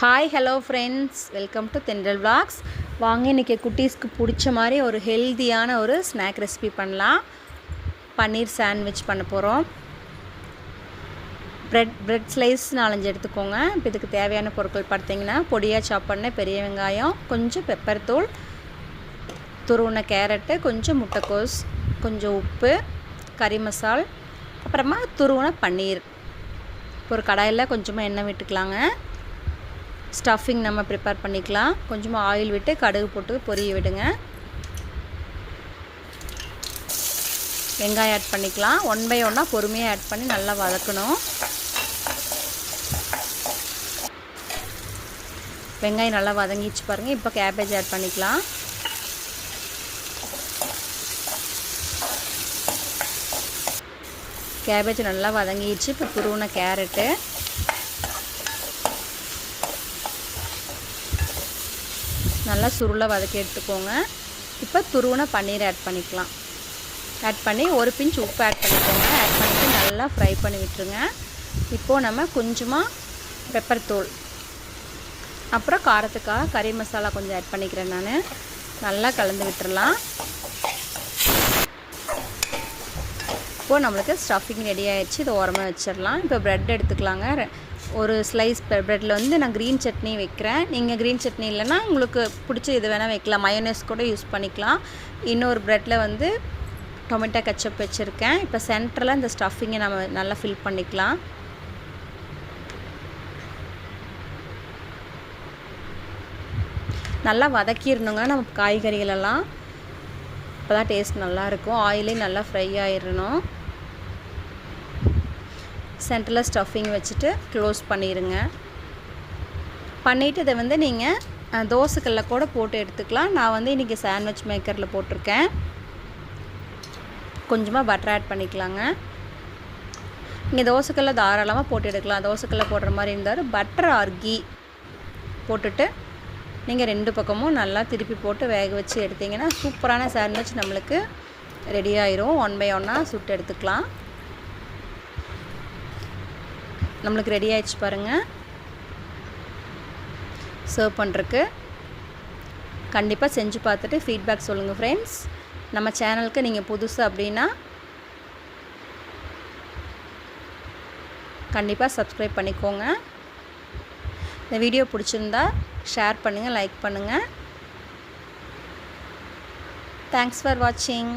Hi hello friends welcome to Thendral vlogs. வாங்க இன்றைக்கி குட்டீஸ்க்கு பிடிச்ச மாதிரி ஒரு ஹெல்த்தியான ஒரு ஸ்நாக் ரெசிபி பண்ணலாம். பன்னீர் சாண்ட்விச் பண்ண போகிறோம் ப்ரெட் ப்ரெட் ஸ்லைஸ் நாலஞ்சு எடுத்துக்கோங்க. இப்போ இதுக்கு தேவையான பொருட்கள் பார்த்தீங்கன்னா பொடியாக சாப் பண்ண பெரிய வெங்காயம் கொஞ்சம் பெப்பர் தூள் துருவின கேரட்டு கொஞ்சம் முட்டைக்கோஸ் கொஞ்சம் உப்பு கறி மசால் அப்புறமா துருவின பன்னீர். இப்போ ஒரு கடாயில் கொஞ்சமாக எண்ணெய் விட்டுக்கலாங்க. ஸ்டஃபிங் நம்ம ப்ரிப்பேர் பண்ணிக்கலாம். கொஞ்சமாக ஆயில் விட்டு கடுகு போட்டு பொரிய விடுங்க. வெங்காயம் ஆட் பண்ணிக்கலாம். ஒன் பை ஒன்னாக பொறுமையாக ஆட் பண்ணி நல்லா வதக்கணும். வெங்காயம் நல்லா வதங்கிச்சு பாருங்கள் இப்போ கேபேஜ் ஆட் பண்ணிக்கலாம். கேபேஜ் நல்லா வதங்கிடுச்சு. இப்போ துருவின கேரட்டு நல்லா சுருளை வதக்கி எடுத்துக்கோங்க. இப்போ துருவின பன்னீர் ஆட் பண்ணிக்கலாம். ஆட் பண்ணி ஒரு பிஞ்ச் உப்பு ஆட் பண்ணிக்கோங்க. ஆட் பண்ணிவிட்டு நல்லா ஃப்ரை பண்ணி விட்டுருங்க. இப்போது நம்ம கொஞ்சமாக பெப்பர் தூள். அப்புறம் காரத்துக்காக கறி மசாலா கொஞ்சம் ஆட் பண்ணிக்கிறேன் நான். நல்லா கலந்து விட்டுறலாம். இப்போது நம்மளுக்கு ஸ்டஃபிங் ரெடி ஆகிடுச்சு இதை ஓரமாக வச்சிடலாம். இப்போ ப்ரெட் எடுத்துக்கலாங்க. ஒரு ஸ்லைஸ் ப்ரெட்டில் வந்து நான் க்ரீன் சட்னி வைக்கிறேன். நீங்கள் க்ரீன் சட்னி இல்லைன்னா உங்களுக்கு பிடிச்ச இது வேணால் வைக்கலாம். மயோனஸ் கூட யூஸ் பண்ணிக்கலாம். இன்னொரு ப்ரெட்டில் வந்து டொமேட்டோ கச்சப் வச்சுருக்கேன். இப்போ சென்டரில் இந்த ஸ்டஃபிங்கை நம்ம நல்லா ஃபில் பண்ணிக்கலாம். நல்லா வதக்கிடணுங்க. நம்ம காய்கறிகளெல்லாம். அப்போ தான் டேஸ்ட் நல்லாயிருக்கும் ஆயிலே நல்லா ஃப்ரை ஆயிடணும். சென்டரில் ஸ்டஃபிங் வச்சுட்டு க்ளோஸ் பண்ணிடுங்க பண்ணிவிட்டு இதை வந்து நீங்கள் தோசைக்கல்ல கூட போட்டு எடுத்துக்கலாம். நான் வந்து இன்றைக்கி சாண்ட்விச் மேக்கரில் போட்டிருக்கேன். கொஞ்சமாக பட்டர் ஆட் பண்ணிக்கலாங்க. இங்கே தோசைக்கல்ல தாராளமாக போட்டு எடுக்கலாம். தோசைக்கல்ல போடுற மாதிரி இருந்தால் பட்டர் ஆர் கீ போட்டுட்டு நீங்கள் ரெண்டு பக்கமும் நல்லா திருப்பி போட்டு வேக வச்சு எடுத்திங்கன்னா சூப்பரான சாண்ட்விச் நம்மளுக்கு ரெடி ஆயிரும். ஒன் பை ஒன்னாக சுட்டு எடுத்துக்கலாம். நம்மளுக்கு ரெடி ஆயிடுச்சு பாருங்கள் சர்வ் பண்ணுறக்கு கண்டிப்பாக செஞ்சு பார்த்துட்டு ஃபீட்பேக் சொல்லுங்கள் ஃப்ரெண்ட்ஸ் நம்ம சேனலுக்கு நீங்கள் புதுசு அப்படின்னா கண்டிப்பாக சப்ஸ்கிரைப் பண்ணிக்கோங்க. இந்த வீடியோ பிடிச்சிருந்தா ஷேர் பண்ணுங்கள் லைக் பண்ணுங்கள் தேங்க்ஸ் ஃபார் வாட்சிங்